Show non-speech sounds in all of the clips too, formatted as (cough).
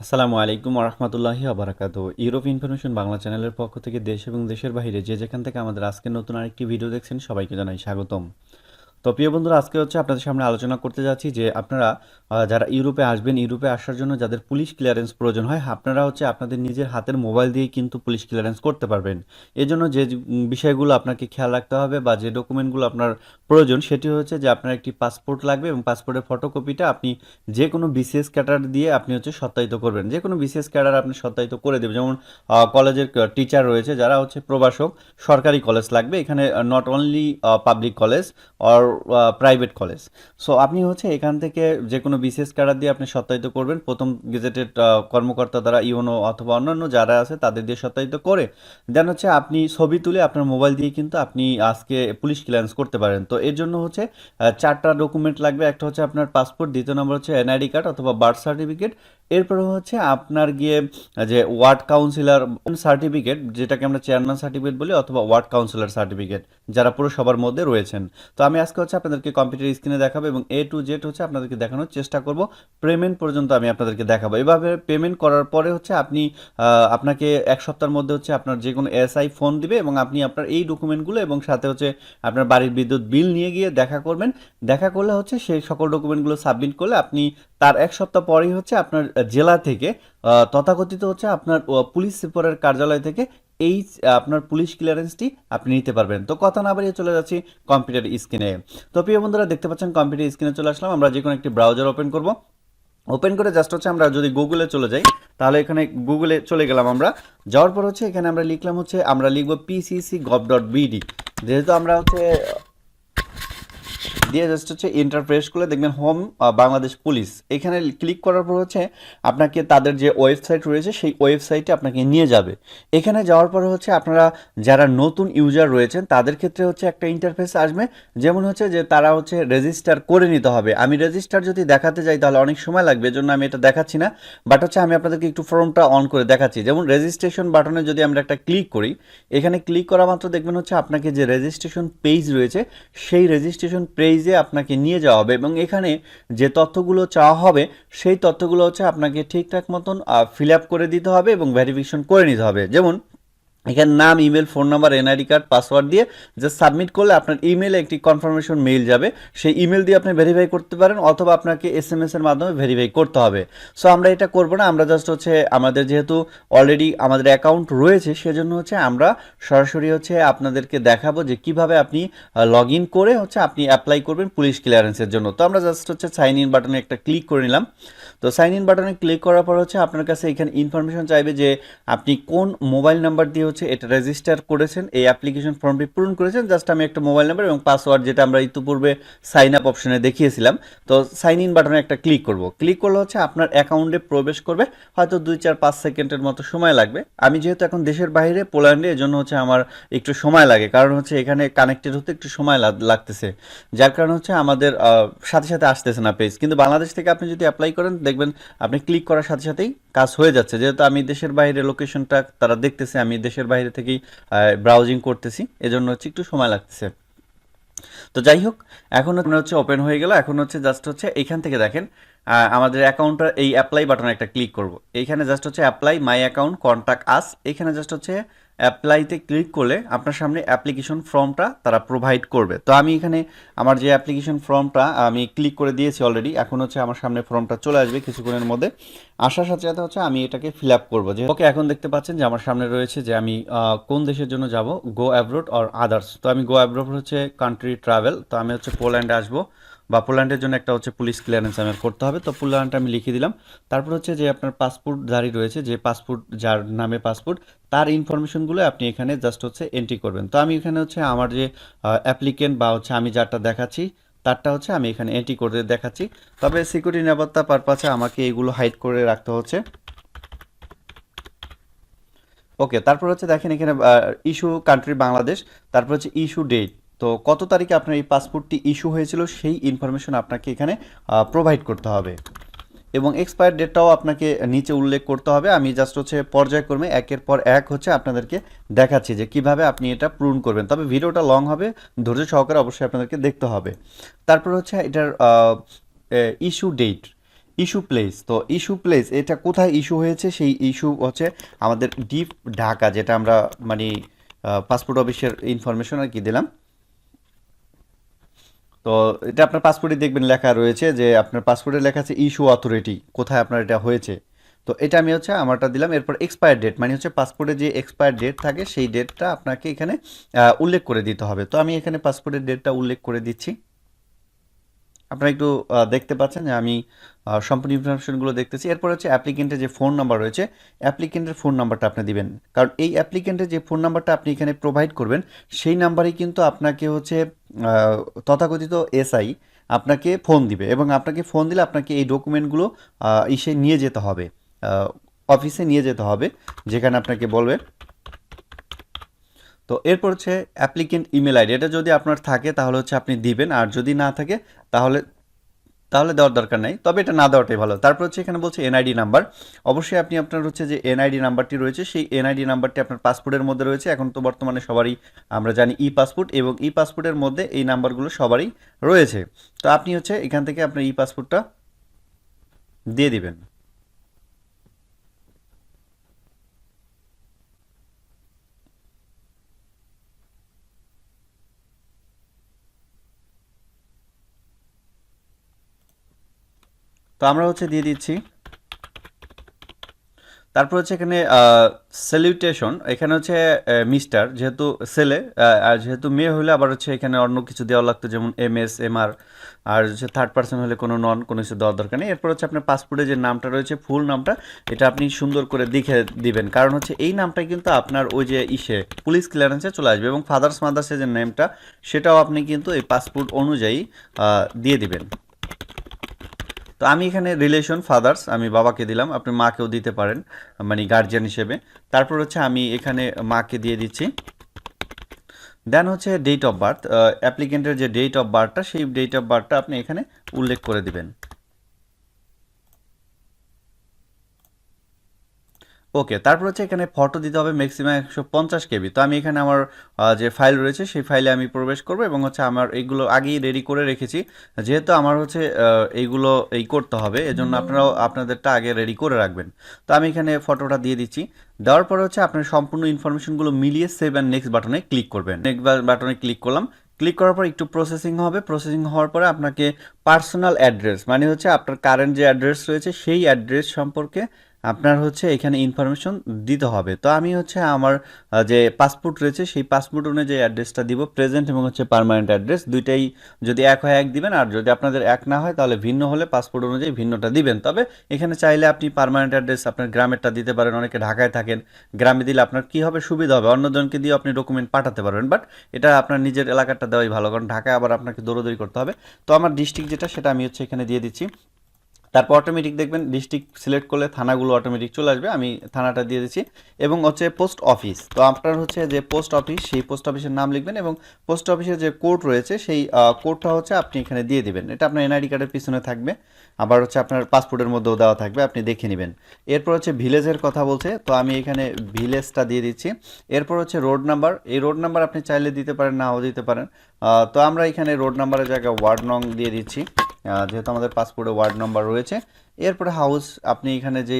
আসসালামু আলাইকুম রহমতুল্লাহি আবরাকাত ইউরোপ ইনফরমেশন বাংলা চ্যানেলের পক্ষ থেকে দেশ এবং দেশের বাইরে যে যেখান থেকে আমাদের আজকে নতুন আরেকটি ভিডিও দেখছেন সবাইকে জানাই স্বাগতম। তো প্রিয় বন্ধুরা, আজকে হচ্ছে আপনাদের সামনে আলোচনা করতে যাচ্ছি যে আপনারা যারা ইউরোপে আসবেন, ইউরোপে আসার জন্য যাদের পুলিশ ক্লিয়ারেন্স প্রয়োজন হয়, আপনারা হচ্ছে আপনাদের নিজের হাতের মোবাইল দিয়ে কিন্তু পুলিশ ক্লিয়ারেন্স করতে পারবেন। এজন্য যে বিষয়গুলো আপনাকে খেয়াল রাখতে হবে বা যে ডকুমেন্টগুলো আপনার প্রয়োজন, সেটি হচ্ছে যে আপনার একটি পাসপোর্ট লাগবে এবং পাসপোর্টের ফটোকপিটা আপনি যে কোনো বিসিএস ক্যাডার দিয়ে আপনি হচ্ছে সত্যায়িত করবেন। যে কোনো বিসিএস ক্যাডার আপনি সত্যায়িত করে দেবেন। যেমন কলেজের টিচার রয়েছে, যারা হচ্ছে প্রবাসক সরকারি কলেজ লাগবে। এখানে not only public college or private college so আপনি হচ্ছে এখান থেকে যে কোনো বিশেষ ক্যাডার দিয়ে আপনি সত্যায়িত করবেন। প্রথম গেজেটেড কর্মকর্তা দ্বারা ইউনো অথবা অন্যান্য যারা আছে তাদের দিয়ে সত্যায়িত করে। দেন হচ্ছে আপনি ছবি তুলে আপনার মোবাইল দিয়ে কিন্তু আপনি আজকে পুলিশ ক্লিয়ারেন্স করতে পারেন। তো এর জন্য হচ্ছে চারটা ডকুমেন্ট লাগবে। একটা হচ্ছে আপনার পাসপোর্ট দ্বিতীয় নম্বর হচ্ছে এনআইডি কার্ড অথবা বার্থ সার্টিফিকেট এরপরে হচ্ছে আপনার গিয়ে যে ওয়ার্ড কাউন্সিলর সার্টিফিকেট যেটাকে আমরা চেয়ারম্যান সার্টিফিকেট বলি অথবা ওয়ার্ড কাউন্সিলর সার্টিফিকেট যারা পুরসভার মধ্যে রয়েছেন। তো আমি আজকে হচ্ছে আপনাদেরকে কম্পিউটার স্ক্রিনে দেখাবো এবং এ টু জেড হচ্ছে আপনাদেরকে দেখানোর চেষ্টা করব। পেমেন্ট পর্যন্ত আমি আপনাদেরকে দেখাবো। এভাবে পেমেন্ট করার পরে হচ্ছে আপনি আপনাকে এক সপ্তাহের মধ্যে হচ্ছে আপনার যে কোনো এসআই ফোন দিবে এবং আপনি আপনার এই ডকুমেন্টগুলো এবং সাথে হচ্ছে আপনার বাড়ির বিদ্যুৎ বিল নিয়ে গিয়ে দেখা করবেন। দেখা করলে হচ্ছে সেই সকল ডকুমেন্টগুলো সাবমিট করলে আপনি তার এক সপ্তাহ পরেই হচ্ছে আপনার জেলা থেকে তথাকথিত হচ্ছে আপনার পুলিশ সুপারের কার্যালয় থেকে এই, আপনার পুলিশ ক্লিয়ারেন্সটি আপনি নিতে পারবেন। তো কথা না বাড়িয়ে চলে যাচ্ছি কম্পিউটার স্ক্রিনে তো প্রিয় বন্ধুরা, দেখতে পাচ্ছেন কম্পিউটার স্ক্রিনে চলে আসলাম। আমরা যে কোনো একটি ব্রাউজার ওপেন করব। ওপেন করে জাস্ট হচ্ছে আমরা যদি গুগলে চলে যাই, তাহলে এখানে গুগলে চলে গেলাম আমরা। যাওয়ার পর হচ্ছে এখানে আমরা লিখলাম হচ্ছে, আমরা লিখব পিসিসি গভ ডট বিডি যেহেতু আমরা হচ্ছে দিয়ে জাস্ট হচ্ছে ইন্টারপ্রেস করলে দেখবেন হোম বাংলাদেশ পুলিশ এখানে ক্লিক করার পর হচ্ছে আপনাকে তাদের যে ওয়েবসাইট রয়েছে, সেই ওয়েবসাইটে আপনাকে নিয়ে যাবে। এখানে যাওয়ার পরে হচ্ছে আপনারা যারা নতুন ইউজার রয়েছেন, তাদের ক্ষেত্রে হচ্ছে একটা ইন্টারফেস আসবে। যেমন হচ্ছে যে তারা হচ্ছে রেজিস্টার করে নিতে হবে। আমি রেজিস্টার যদি দেখাতে যাই, তাহলে অনেক সময় লাগবে, এজন্য আমি এটা দেখাচ্ছি না। বাট হচ্ছে আমি আপনাদেরকে একটু ফর্মটা অন করে দেখাচ্ছি। যেমন রেজিস্ট্রেশন বাটনে যদি আমরা একটা ক্লিক করি, এখানে ক্লিক করা মাত্র দেখবেন হচ্ছে আপনাকে যে রেজিস্ট্রেশন পেজ রয়েছে, সেই রেজিস্ট্রেশন পেজে আপনাকে নিয়ে যাওয়া হবে এবং এখানে যে তথ্যগুলো চাওয়া হবে, সেই তথ্যগুলো হচ্ছে আপনাকে ঠিকঠাক মতন ফিল আপ করে দিতে হবে এবং ভেরিফিকেশন করে নিতে হবে। যেমন এখানে নাম email phone number NID card password দিয়ে জাস্ট সাবমিট করলে আপনার ইমেলে একটি কনফার্মেশন মেইল যাবে। সেই ইমেল দিয়ে আপনি ভেরিফাই করতে পারেন অথবা আপনাকে এস এম এর মাধ্যমে ভেরিফাই করতে হবে। সো আমরা এটা করব না, আমরা জাস্ট হচ্ছে আমাদের যেহেতু অলরেডি আমাদের অ্যাকাউন্ট রয়েছে, সেজন্য হচ্ছে আমরা সরাসরি হচ্ছে আপনাদেরকে দেখাবো যে কীভাবে আপনি লগ ইন করে হচ্ছে আপনি অ্যাপ্লাই করবেন পুলিশ ক্লিয়ারেন্সের জন্য। তো আমরা জাস্ট হচ্ছে সাইন ইন বাটনে একটা ক্লিক করে নিলাম। তো সাইন ইন বাটনে ক্লিক করার পর হচ্ছে আপনার কাছে এখানে ইনফরমেশন চাইবে যে আপনি কোন মোবাইল নাম্বার দিয়ে হচ্ছে এটা রেজিস্টার করেছেন, এই অ্যাপ্লিকেশন ফর্মটি পূরণ করেছেন জাস্ট আমি একটা মোবাইল নাম্বার এবং পাসওয়ার্ড যেটা আমরা ইতিপূর্বে সাইন আপ অপশনে দেখিয়েছিলাম। তো সাইন ইন বাটনে একটা ক্লিক করব। ক্লিক করলে হচ্ছে আপনার অ্যাকাউন্টে প্রবেশ করবে, হয়তো দুই, চার, পাঁচ সেকেন্ডের মতো সময় লাগবে। আমি যেহেতু এখন দেশের বাইরে, পোল্যান্ডে, এজন্য হচ্ছে আমার একটু সময় লাগে, কারণ হচ্ছে এখানে কানেক্টেড হতে একটু সময় লাগ- লাগতেছে। যার কারণে হচ্ছে আমাদের সাথে সাথে আসতেছে না পেজ কিন্তু বাংলাদেশ থেকে আপনি যদি অ্যাপ্লাই করেন, দেখবেন আপনি ক্লিক করার সাথে, সাথেই কাজ হয়ে যাচ্ছে। যেহেতু আমি দেশের বাইরে লোকেশনটা তারা দেখতেছে, আমি দেশের বাইরে থেকেই ব্রাউজিং করতেছি। এজন্য হচ্ছে একটু সময় লাগতেছে। তো যাই হোক, এখন হচ্ছে ওপেন হয়ে গেল। এখন হচ্ছে জাস্ট হচ্ছে এখান থেকে দেখেন আমাদের অ্যাকাউন্টটা এই অ্যাপ্লাই বাটনে একটা ক্লিক করব। এইখানে জাস্ট হচ্ছে apply my account contact us এখানে জাস্ট হচ্ছে অ্যাপ্লাইতে ক্লিক করলে আপনার সামনে অ্যাপ্লিকেশন ফর্মটা তারা প্রোভাইড করবে। তো আমি এখানে আমার যে অ্যাপ্লিকেশন ফর্মটা আমি ক্লিক করে দিয়েছি অলরেডি এখন হচ্ছে আমার সামনে ফর্মটা চলে আসবে কিছুক্ষণের মধ্যে। আসার সাথে সাথে হচ্ছে আমি এটাকে ফিল আপ করব। যে ওকে এখন দেখতে পাচ্ছেন যে আমার সামনে রয়েছে যে আমি কোন দেশের জন্য যাব গো অ্যাব্রোড অর আদার্স তো আমি গো অ্যাব্রোড হচ্ছে কান্ট্রি ট্রাভেল তো আমি হচ্ছে পোল্যান্ডে আসব। বা পোল্যান্ডের জন্য একটা হচ্ছে পুলিশ ক্লিয়ারেন্স আমার করতে হবে। তো পোল্যান্ডটা আমি লিখে দিলাম। তারপর হচ্ছে যে আপনার পাসপোর্ট জারি রয়েছে, যে পাসপোর্ট, যার নামে পাসপোর্ট, তার ইনফরমেশনগুলো আপনি এখানে জাস্ট হচ্ছে এন্ট্রি করবেন। তো আমি এখানে হচ্ছে আমার যে অ্যাপ্লিকেন্ট বা হচ্ছে আমি যারটা দেখাচ্ছি, তারটা হচ্ছে আমি এখানে এন্ট্রি করে দেখাচ্ছি। তবে সিকিউরিটি নিরাপত্তা পারপাসে আমাকে এগুলো হাইড করে রাখতে হচ্ছে। ওকে তারপর হচ্ছে দেখেন এখানে ইস্যু কান্ট্রি বাংলাদেশ তারপর হচ্ছে ইস্যু ডেট তো কত তারিখে আপনার এই পাসপোর্টটি ইস্যু হয়েছিল সেই ইনফরমেশন আপনাকে এখানে প্রোভাইড করতে হবে। এবং এক্সপায়ার ডেটটাও আপনাকে নিচে উল্লেখ করতে হবে। আমি জাস্ট হচ্ছে পর্যায়ক্রমে একের পর এক হচ্ছে আপনাদেরকে দেখাচ্ছি যে কীভাবে আপনি এটা পূরণ করবেন। তবে ভিডিওটা লং হবে, ধৈর্য সহকারে অবশ্যই আপনাদেরকে দেখতে হবে। তারপর হচ্ছে এটার ইস্যু ডেট ইস্যু প্লেস তো ইস্যু প্লেস এটা কোথায় ইস্যু হয়েছে? সেই ইস্যু হচ্ছে আমাদের ডিপ ঢাকা, যেটা আমরা মানে পাসপোর্ট অফিসের ইনফরমেশন আর কি দিলাম। তো এটা আপনার পাসপোর্টে দেখবেন লেখা রয়েছে যে আপনার পাসপোর্টে লেখা আছে ইস্যু অথরিটি কোথায় আপনার এটা হয়েছে। তো এটা আমি হচ্ছে আমারটা দিলাম, এরপর এক্সপায়ার ডেট মানে হচ্ছে পাসপোর্টে যে এক্সপায়ার ডেট থাকে, সেই ডেটটা আপনাকে এখানে উল্লেখ করে দিতে হবে। তো আমি এখানে পাসপোর্টের ডেটটা উল্লেখ করে দিচ্ছি। আপনারা একটু দেখতে পাচ্ছেন যে আমি সম্পূর্ণ ইনফরমেশনগুলো দেখতেছি। এরপর হচ্ছে অ্যাপ্লিকেন্টের যে ফোন নাম্বার রয়েছে অ্যাপ্লিকেন্টের ফোন নাম্বারটা আপনি দিবেন। কারণ এই অ্যাপ্লিকেন্টের যে ফোন নাম্বারটা আপনি এখানে প্রোভাইড করবেন, সেই নাম্বারেই কিন্তু আপনাকে হচ্ছে তথাকথিত এসআই আপনাকে ফোন দিবে এবং আপনাকে ফোন দিলে আপনাকে এই ডকুমেন্টগুলো ইসে নিয়ে যেতে হবে অফিসে নিয়ে যেতে হবে, যেখানে আপনাকে বলবে। তো এরপর হচ্ছে অ্যাপ্লিকেন্ট ইমেল আইডি, এটা যদি আপনার থাকে তাহলে হচ্ছে আপনি দিবেন, আর যদি না থাকে তাহলে তাহলে দেওয়ার দরকার নেই। তবে এটা না দেওয়াটাই ভালো। তারপর হচ্ছে এখানে বলছে এনআইডি নাম্বার অবশ্যই আপনি আপনার হচ্ছে যে এনআইডি নাম্বারটি রয়েছে, সেই এনআইডি নাম্বারটি আপনার পাসপোর্টের মধ্যে রয়েছে। এখন তো বর্তমানে সবারই আমরা জানি ই পাসপোর্ট এবং ই পাসপোর্টের মধ্যে এই নাম্বারগুলো সবারই রয়েছে। তো আপনি হচ্ছে এখান থেকে আপনার ই পাসপোর্টটা দিয়ে দিবেন। তো আমরা হচ্ছে দিয়ে দিচ্ছি। তারপর হচ্ছে এখানে স্যালিউটেশন এখানে হচ্ছে মিস্টার যেহেতু সেলে আর যেহেতু মেয়ে হলে আবার হচ্ছে এখানে অন্য কিছু দেওয়া লাগতো, যেমন M S M R R হচ্ছে থার্ড পার্সন হলে কোনো নন কোনো কিছু দেওয়ার দরকার নেই। এরপর হচ্ছে আপনার পাসপোর্টে যে নামটা রয়েছে ফুল নামটা, এটা আপনি সুন্দর করে দেখে দিবেন। কারণ হচ্ছে এই নামটা কিন্তু আপনার ওই যে ইসে পুলিশ ক্লিয়ারেন্সে চলে আসবে এবং ফাদার্স মাদার্সের যে নেমটা সেটাও আপনি কিন্তু এই পাসপোর্ট অনুযায়ী দিয়ে দিবেন। তো আমি এখানে রিলেশন ফাদার্স আমি বাবাকে দিলাম, আপনি মাকেও দিতে পারেন মানে গার্জিয়ান হিসেবে। তারপর হচ্ছে আমি এখানে মাকে দিয়ে দিচ্ছি। দেন হচ্ছে ডেট অফ বার্থ অ্যাপ্লিকেন্টের যে ডেট অফ বার্থটা সেই ডেট অফ বার্থটা আপনি এখানে উল্লেখ করে দিবেন। ওকে তারপর হচ্ছে এখানে ফটো দিতে হবে ম্যাক্সিমাম একশো পঞ্চাশ কেবি। তো আমি এখানে আমার যে ফাইল রয়েছে, সেই ফাইলে আমি প্রবেশ করব এবং হচ্ছে আমার এইগুলো আগেই রেডি করে রেখেছি। যেহেতু আমার হচ্ছে এইগুলো এই করতে হবে, এজন্য আপনারাও আপনাদেরটা আগে রেডি করে রাখবেন। তো আমি এখানে ফটোটা দিয়ে দিচ্ছি। দেওয়ার পরে হচ্ছে আপনার সম্পূর্ণ ইনফরমেশনগুলো মিলিয়ে সেভ অ্যান্ড নেক্সট বাটনে ক্লিক করবেন। নেক্সট বাটনে ক্লিক করলাম। ক্লিক করার পর একটু প্রসেসিং হবে। প্রসেসিং হওয়ার পরে আপনাকে পার্সোনাল অ্যাড্রেস মানে হচ্ছে আপনার কারেন্ট যে অ্যাড্রেস রয়েছে, সেই অ্যাড্রেস সম্পর্কে আপনার হচ্ছে এখানে ইনফরমেশন দিতে হবে। তো আমি হচ্ছে আমার যে পাসপোর্ট রয়েছে, সেই পাসপোর্ট অনুযায়ী অ্যাড্রেসটা দিব প্রেজেন্ট এবং হচ্ছে পারমানেন্ট অ্যাড্রেস দুইটাই যদি এক হয় এক দিবেন, আর যদি আপনাদের এক না হয়, তাহলে ভিন্ন হলে পাসপোর্ট অনুযায়ী ভিন্নটা দিবেন। তবে এখানে চাইলে আপনি পারমানেন্ট অ্যাড্রেস আপনার গ্রামেরটা দিতে পারেন, অনেকে ঢাকায় থাকেন, গ্রামে দিলে আপনার কি হবে, সুবিধা হবে অন্যজনকে দিয়ে আপনি ডকুমেন্ট পাঠাতে পারবেন। বাট এটা আপনার নিজের এলাকাটা দেওয়াই ভালো, কারণ ঢাকায় আবার আপনাকে দৌড়দৌড়ি করতে হবে। তো আমার ডিস্ট্রিক্ট যেটা, সেটা আমি হচ্ছে এখানে দিয়ে দিচ্ছি। তারপর অটোমেটিক দেখবেন ডিস্ট্রিক্ট সিলেক্ট করলে থানাগুলো অটোমেটিক চলে আসবে, আমি থানাটা দিয়ে দিচ্ছি। এবং হচ্ছে পোস্ট অফিস তো আপনার হচ্ছে যে পোস্ট অফিস সেই পোস্ট অফিসের নাম লিখবেন এবং পোস্ট অফিসের যে কোড রয়েছে, সেই কোডটা হচ্ছে আপনি এখানে দিয়ে দিবেন। এটা আপনার এনআইডি কার্ডের পিছনে থাকবে, আবার হচ্ছে আপনার পাসপোর্টের মধ্যেও দেওয়া থাকবে, আপনি দেখে নেবেন। এরপর হচ্ছে ভিলেজের কথা বলছে, তো আমি এখানে ভিলেজটা দিয়ে দিচ্ছি। এরপর হচ্ছে রোড নাম্বার এই রোড নাম্বার আপনি চাইলে দিতে পারেন, নাও দিতে পারেন। তো আমরা এখানে রোড নাম্বারের জায়গায় ওয়ার্ড নং দিয়ে দিচ্ছি। যেহেতু আমাদের পাসপোর্টে ওয়ার্ড নাম্বার রয়েছে, এরপরে হাউস আপনি এখানে যে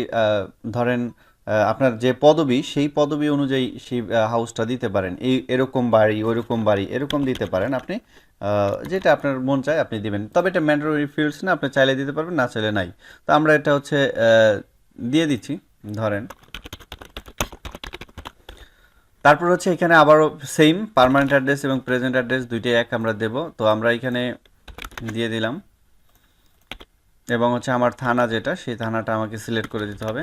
ধরেন আপনার যে পদবি, সেই পদবি অনুযায়ী সেই হাউসটা দিতে পারেন। এই, এরকম বাড়ি, ওইরকম বাড়ি, এরকম দিতে পারেন আপনি। যেটা আপনার মন চায় আপনি দিবেন। তবে এটা ম্যান্ডেটরি ফিল্ডস না, আপনি চাইলে দিতে পারবেন, না চাইলে নাই। তো আমরা এটা হচ্ছে দিয়ে দিচ্ছি, ধরেন। তারপর হচ্ছে এখানে আবারও সেম পার্মানেন্ট অ্যাড্রেস এবং প্রেজেন্ট অ্যাড্রেস দুইটাই এক আমরা দেব। তো আমরা এখানে দিয়ে দিলাম। এবং হচ্ছে আমার থানা যেটা, সেই থানাটা আমাকে সিলেক্ট করে দিতে হবে।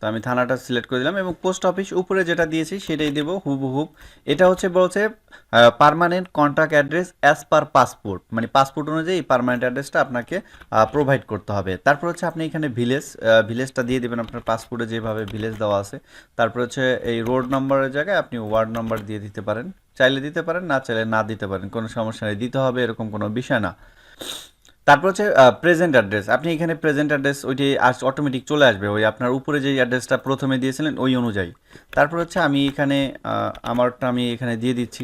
তো আমি থানাটা সিলেক্ট করে দিলাম এবং পোস্ট অফিস উপরে যেটা দিয়েছি সেটাই দেবো হুবহুব। এটা হচ্ছে বলছে permanent contact address as per passport মানে পাসপোর্ট অনুযায়ী পার্মানেন্ট অ্যাড্রেসটা আপনাকে প্রোভাইড করতে হবে। তারপর হচ্ছে আপনি এখানে ভিলেজ ভিলেজটা দিয়ে দেবেন আপনার পাসপোর্টে যেভাবে ভিলেজ দেওয়া আছে। তারপর হচ্ছে এই রোড নম্বরের জায়গায় আপনি ওয়ার্ড নম্বর দিয়ে দিতে পারেন। চাইলে দিতে পারেন, না চাইলে না দিতে পারেন। কোনো সমস্যা নেই। দিতে হবে এরকম কোনো বিষয় না। তারপর হচ্ছে প্রেজেন্ট অ্যাড্রেস আপনি এখানে প্রেজেন্ট অ্যাড্রেস ওইটি অটোমেটিক চলে আসবে। ওই আপনার উপরে যে অ্যাড্রেসটা প্রথমে দিয়েছিলেন, ওই অনুযায়ী। তারপর হচ্ছে আমি এখানে আমারটা আমি এখানে দিয়ে দিচ্ছি।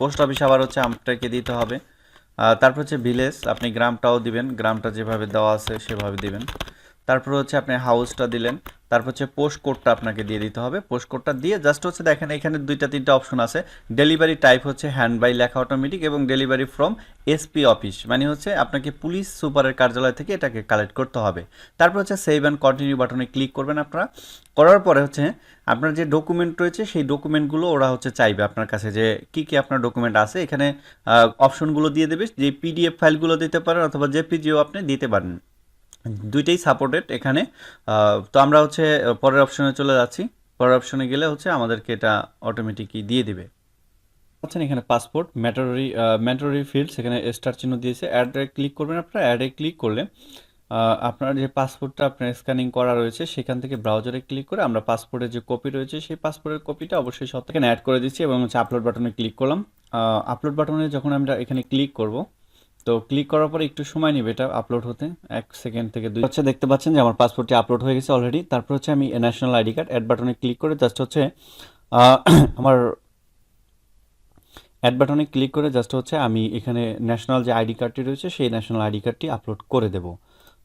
পোস্ট অফিস আবার হচ্ছে আপনাকে দিতে হবে। তারপর হচ্ছে ভিলেজ আপনি গ্রামটাও দিবেন। গ্রামটা যেভাবে দেওয়া আছে সেভাবে দিবেন। তারপর হচ্ছে আপনি হাউসটা দিলেন। তারপর হচ্ছে পোস্ট কোডটা আপনাকে দিয়ে দিতে হবে। পোস্ট কোডটা দিয়ে জাস্ট হচ্ছে দেখেন এখানে দুইটা তিনটা অপশন আছে। ডেলিভারি টাইপ হচ্ছে হ্যান্ড বাই লেখা অটোমেটিক এবং ডেলিভারি ফ্রম এসপি অফিস মানে হচ্ছে আপনাকে পুলিশ সুপারের কার্যালয় থেকে এটাকে কালেক্ট করতে হবে। তারপর হচ্ছে সেভ অ্যান্ড কন্টিনিউ বাটনে ক্লিক করবেন আপনারা। করার পরে হচ্ছে আপনার যে ডকুমেন্ট রয়েছে, সেই ডকুমেন্টগুলো ওরা হচ্ছে চাইবে আপনার কাছে যে কি কি আপনার ডকুমেন্ট আছে। এখানে অপশনগুলো দিয়ে দেবে, যে পিডিএফ ফাইলগুলো দিতে পারেন অথবা জেপিজিও আপনি দিতে পারেন। দুইটাই সাপোর্টেড এখানে। তো আমরা হচ্ছে, পরের অপশনে চলে যাচ্ছি। পরের অপশনে গেলে হচ্ছে আমাদেরকে এটা অটোমেটিকই দিয়ে দিবে। আচ্ছা এখানে পাসপোর্ট ম্যাটারি ম্যাটারি ফিল্ডস এখানে স্টার চিহ্ন দিয়েছে। অ্যাডে ক্লিক করবেন আপনারা অ্যাডে ক্লিক করলে আপনার যে পাসপোর্টটা আপনার স্ক্যানিং করা রয়েছে, সেখান থেকে ব্রাউজারে ক্লিক করে আমরা পাসপোর্টের যে কপি রয়েছে, সেই পাসপোর্টের কপিটা অবশ্যই সব থেকে অ্যাড করে দিচ্ছি এবং হচ্ছে আপলোড বাটনে ক্লিক করলাম। আপলোড বাটনে যখন আমরা এখানে ক্লিক করব তো ক্লিক করার পর একটু সময় নেবে এটা আপলোড হতে। এক সেকেন্ড থেকে দুই হচ্ছে দেখতে পাচ্ছেন যে আমার পাসপোর্টটি আপলোড হয়ে গেছে অলরেডি তারপর হচ্ছে আমি ন্যাশনাল আইডি কার্ড অ্যাড বাটনে ক্লিক করে জাস্ট হচ্ছে (clears throat) আমার অ্যাড বাটনে ক্লিক করে জাস্ট হচ্ছে আমি এখানে ন্যাশনাল যে আইডি কার্ডটি রয়েছে, সেই ন্যাশনাল আইডি কার্ডটি আপলোড করে দেব।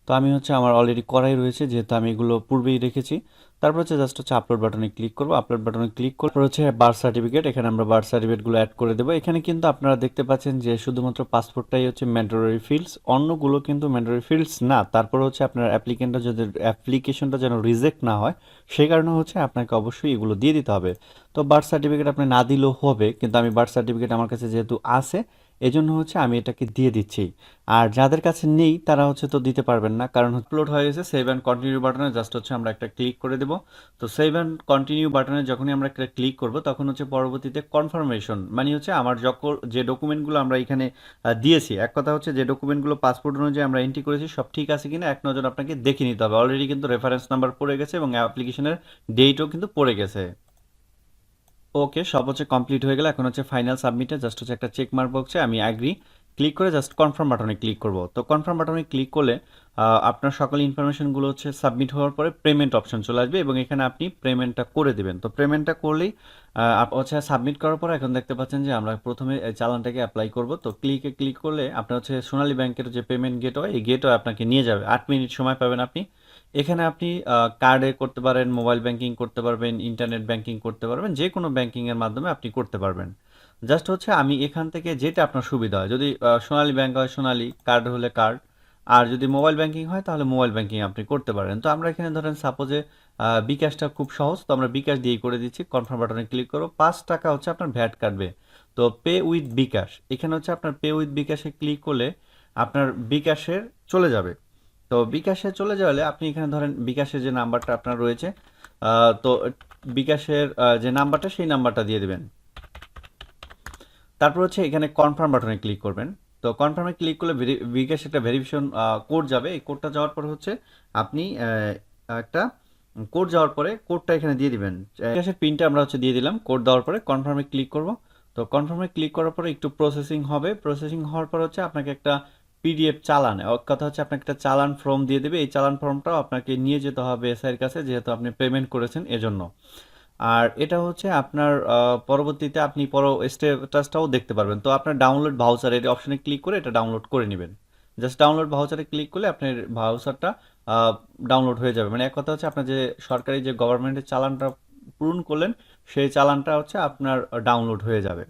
তো আমি হচ্ছে আমার অলরেডি করাই রয়েছে, যেহেতু আমি এগুলো পূর্বেই রেখেছি। তারপর হচ্ছে জাস্ট হচ্ছে আপলোড বাটনে ক্লিক করব। আপলোড বাটনে ক্লিক করে হচ্ছে বার্থ সার্টিফিকেট এখানে আমরা বার্থ সার্টিফিকেটগুলো অ্যাড করে দেবো। এখানে কিন্তু আপনারা দেখতে পাচ্ছেন যে শুধুমাত্র পাসপোর্টটাই হচ্ছে ম্যান্ডারি ফিল্ডস অন্যগুলো কিন্তু ম্যান্ডারি ফিল্ডস না। তারপর হচ্ছে আপনার অ্যাপ্লিকেন্টটা যদি অ্যাপ্লিকেশনটা যেন রিজেক্ট না হয় সেই কারণে হচ্ছে আপনাকে অবশ্যই এগুলো দিয়ে দিতে হবে। তো বার্থ সার্টিফিকেট আপনি না দিলেও হবে, কিন্তু আমি বার্থ সার্টিফিকেট আমার কাছে যেহেতু আছে এজন্য হচ্ছে আমি এটাকে দিয়ে দিচ্ছি। আর যাদের কাছে নেই, তারা হচ্ছে তো দিতে পারবেন না, কারণ আপলোড হয়ে গেছে সেভ অ্যান্ড কন্টিনিউ বাটনে জাস্ট হচ্ছে আমরা একটা ক্লিক করে দেবো। তো সেভ অ্যান্ড কন্টিনিউ বাটনে যখনই আমরা একটা ক্লিক করব, তখন হচ্ছে পরবর্তীতে কনফার্মেশন মানে হচ্ছে আমার যখন যে ডকুমেন্টগুলো আমরা এখানে দিয়েছি, এক কথা হচ্ছে যে ডকুমেন্টগুলো পাসপোর্ট অনুযায়ী আমরা এন্ট্রি করেছি, সব ঠিক আছে কিনা, এক নজর আপনাকে দেখে নিতে হবে। অলরেডি কিন্তু রেফারেন্স নাম্বার পড়ে গেছে এবং অ্যাপ্লিকেশনের ডেটও কিন্তু পড়ে গেছে। ওকে, সব হচ্ছে কমপ্লিট হয়ে গেল। এখন হচ্ছে ফাইনাল সাবমিটে জাস্ট হচ্ছে একটা চেক মার্ক বক্সে আমি অ্যাগ্রি ক্লিক করে জাস্ট কনফার্ম বাটনে ক্লিক করব। তো কনফার্ম বাটনে ক্লিক করলে আপনার সকল ইনফরমেশনগুলো হচ্ছে সাবমিট হওয়ার পরে পেমেন্ট অপশন চলে আসবে এবং এখানে আপনি পেমেন্টটা করে দেবেন। তো পেমেন্টটা করলেই হচ্ছে সাবমিট করার পর এখন দেখতে পাচ্ছেন যে আমরা প্রথমে চালানটাকে অ্যাপ্লাই করব। তো ক্লিকে ক্লিক করলে আপনার হচ্ছে সোনালী ব্যাংকের যে পেমেন্ট গেটওয়ে এই গেটওয়ে আপনাকে নিয়ে যাবে। আট মিনিট সময় পাবেন আপনি। এখানে আপনি কার্ডে করতে পারেন মোবাইল ব্যাংকিং করতে পারবেন ইন্টারনেট ব্যাংকিং করতে পারবেন, যে কোনো ব্যাংকিংয়ের মাধ্যমে আপনি করতে পারবেন। জাস্ট হচ্ছে আমি এখান থেকে যেটা আপনার সুবিধা হয়, যদি সোনালী ব্যাংক হয়, সোনালী কার্ড হলে কার্ড আর যদি মোবাইল ব্যাংকিং হয়, তাহলে মোবাইল ব্যাংকিং আপনি করতে পারেন। তো আমরা এখানে ধরেন সাপোজে বিকাশটা খুব সহজ, তো আমরা বিকাশ দিয়েই করে দিচ্ছি কনফার্ম বাটনে ক্লিক করো, পাঁচ টাকা হচ্ছে আপনার ভ্যাট কাটবে। তো পে উইথ বিকাশ, এখানে হচ্ছে আপনার পে উইথ বিকাশে ক্লিক করলে আপনার বিকাশের চলে যাবে। তো বিকাশে চলে যাওয়ালে আপনি এখানে ধরেন বিকাশের যে নাম্বারটা আপনার রয়েছে তো বিকাশের যে নাম্বারটা সেই নাম্বারটা দিয়ে দেবেন। তারপর হচ্ছে এখানে কনফার্ম বাটনে ক্লিক করবেন। তো কনফার্মে ক্লিক করলে বিকাশ একটা ভেরিফিকেশন কোড যাবে। এই কোডটা যাওয়ার পর হচ্ছে আপনি একটা কোড যাওয়ার পরে কোডটা এখানে দিয়ে দিবেন। বিকাশের পিনটা আমরা হচ্ছে দিয়ে দিলাম। কোড দেওয়ার পরে কনফার্মে ক্লিক করব। তো কনফার্মে ক্লিক করার পরে একটু প্রসেসিং হবে। প্রসেসিং হওয়ার পর হচ্ছে আপনাকে একটা পিডিএফ চালান। কথা হচ্ছে আপনাকে একটা চালান ফর্ম দিয়ে দেবে। এই চালান ফর্মটাও আপনাকে নিয়ে যেতে হবে এসআইয়ের কাছে, যেহেতু আপনি পেমেন্ট করেছেন এজন্য। আর এটা হচ্ছে আপনার পরবর্তীতে আপনি পর স্টেটাসটাও দেখতে পারবেন। তো আপনার ডাউনলোড ভাউচার এর অপশনে ক্লিক করে এটা ডাউনলোড করে নেবেন। জাস্ট ডাউনলোড ভাউচারে ক্লিক করলে আপনার ভাউচারটা ডাউনলোড হয়ে যাবে। মানে এক কথা হচ্ছে আপনার যে সরকারি যে গভর্নমেন্টের চালানটা পূরণ করলেন, সেই চালানটা হচ্ছে আপনার ডাউনলোড হয়ে যাবে।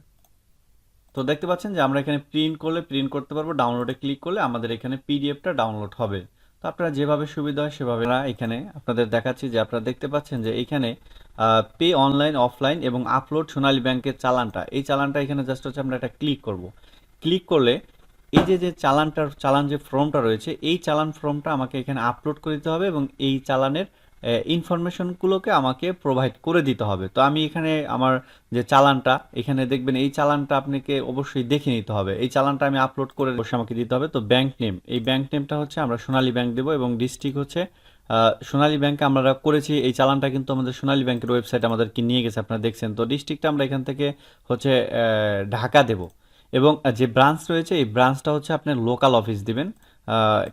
তো দেখতে পাচ্ছেন যে আমরা এখানে প্রিন্ট করলে প্রিন্ট করতে পারব ডাউনলোডে ক্লিক করলে আমাদের এখানে পিডিএফটা ডাউনলোড হবে। তো আপনারা যেভাবে সুবিধা হয় সেভাবে এখানে আপনাদের দেখাচ্ছি যে আপনারা দেখতে পাচ্ছেন যে এখানে পে অনলাইন অফলাইন এবং আপলোড সোনালী ব্যাংকের চালানটা। এই চালানটা এখানে জাস্ট হচ্ছে আমরা একটা ক্লিক করব। ক্লিক করলে এই যে যে চালানটার, চালান যে ফর্মটা রয়েছে, এই চালান ফর্মটা আমাকে এখানে আপলোড করে দিতে হবে এবং এই চালানের ইনফরমেশনগুলোকে আমাকে প্রোভাইড করে দিতে হবে। তো আমি এখানে আমার যে চালানটা, এখানে দেখবেন এই চালানটা আপনাকে অবশ্যই দেখে নিতে হবে। এই চালানটা আমি আপলোড করে অবশ্যই আমাকে দিতে হবে। তো ব্যাংক নেম এই ব্যাংক নেমটা হচ্ছে আমরা সোনালী ব্যাংক দেবো এবং ডিস্ট্রিক্ট হচ্ছে সোনালী ব্যাংকে আমরা করেছি, এই চালানটা কিন্তু আমাদের সোনালী ব্যাংকের ওয়েবসাইট আমাদেরকে নিয়ে গেছে আপনারা দেখছেন। তো ডিস্ট্রিক্টটা আমরা এখান থেকে হচ্ছে ঢাকা দেব। এবং যে ব্রাঞ্চ রয়েছে, এই ব্রাঞ্চটা হচ্ছে আপনার লোকাল অফিস দিবেন।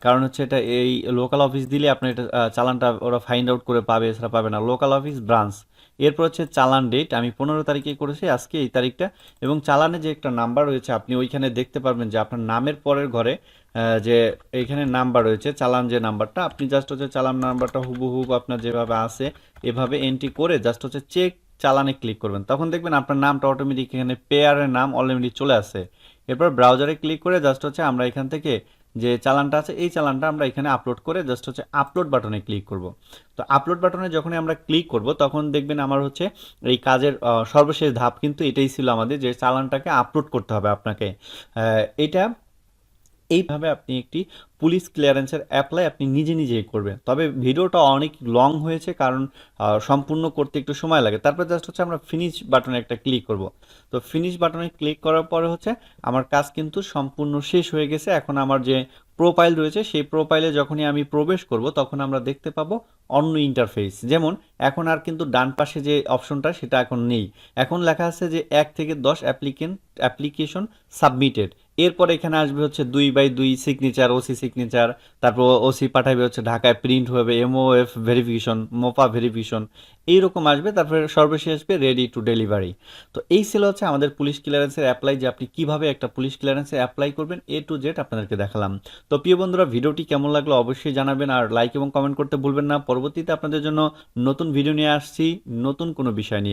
কারণ হচ্ছে এটা এই লোকাল অফিস দিলে আপনার এটা চালানটা ওরা ফাইন্ড আউট করে পাবে, এছাড়া পাবে না। লোকাল অফিস ব্রাঞ্চ এরপর হচ্ছে চালান ডেট আমি পনেরো তারিখে করেছি, আজকে এই তারিখটা। এবং চালানে যে একটা নাম্বার রয়েছে, আপনি ওইখানে দেখতে পারবেন যে আপনার নামের পরের ঘরে যে এইখানে নাম্বার রয়েছে, চালান যে নাম্বারটা আপনি জাস্ট হচ্ছে চালান নাম্বারটা হুবহু আপনার যেভাবে আসে এভাবে এন্ট্রি করে জাস্ট হচ্ছে চেক চালানে ক্লিক করবেন। তখন দেখবেন আপনার নামটা অটোমেটিক এখানে পেয়ারের নাম অলরেডি চলে আসে। এরপর ব্রাউজারে ক্লিক করে জাস্ট হচ্ছে আমরা এখান থেকে যে চালানটা আছে, এই চালানটা আমরা এখানে আপলোড করে জাস্ট হচ্ছে আপলোড বাটনে ক্লিক করব। তো আপলোড বাটনে যখনই আমরা ক্লিক করব, তখন দেখবেন আমার হচ্ছে এই কাজের সর্বশেষ ধাপ কিন্তু এটাই ছিল আমাদের যে চালানটাকে আপলোড করতে হবে আপনাকে। এটা এইভাবে আপনি একটি পুলিশ ক্লিয়ারেন্সের অ্যাপ্লাই আপনি নিজে নিজেই করবেন। তবে ভিডিওটা অনেক লং হয়েছে কারণ সম্পূর্ণ করতে একটু সময় লাগে। তারপর জাস্ট হচ্ছে আমরা ফিনিশ বাটনে একটা ক্লিক করব। তো ফিনিশ বাটনে ক্লিক করার পরে হচ্ছে আমার কাজ কিন্তু সম্পূর্ণ শেষ হয়ে গেছে। এখন আমার যে প্রোফাইল রয়েছে, সেই প্রোফাইলে যখনই আমি প্রবেশ করব, তখন আমরা দেখতে পাবো অন্য ইন্টারফেস যেমন, এখন আর কিন্তু ডান পাশে যে অপশনটা সেটা এখন নেই। এখন লেখা আছে যে এক থেকে দশ অ্যাপ্লিকেন্ট অ্যাপ্লিকেশন সাবমিটেড এরপর এখানে আসবে হচ্ছে দুই বাই দুই সিগনেচার ওসি সিগনেচার তারপর ওসি পাঠাবে হচ্ছে ঢাকায় প্রিন্ট হবে এমওএফ ভেরিফিকেশন মোপা ভেরিফিকেশন এইরকম আসবে, তারপরে সর্বশেষ আসবে রেডি টু ডেলিভারি তো এই ছিল হচ্ছে আমাদের পুলিশ ক্লিয়ারেন্সের অ্যাপ্লাই যে আপনি কীভাবে একটা পুলিশ ক্লিয়ারেন্সে অ্যাপ্লাই করবেন এ টু জেড আপনাদেরকে দেখালাম। তো প্রিয় বন্ধুরা, ভিডিওটি কেমন লাগল অবশ্যই জানাবেন, আর লাইক এবং কমেন্ট করতে ভুলবেন না। পরবর্তীতে আপনাদের জন্য নতুন ভিডিও নিয়ে আসছি, নতুন কোনো বিষয় নিয়ে।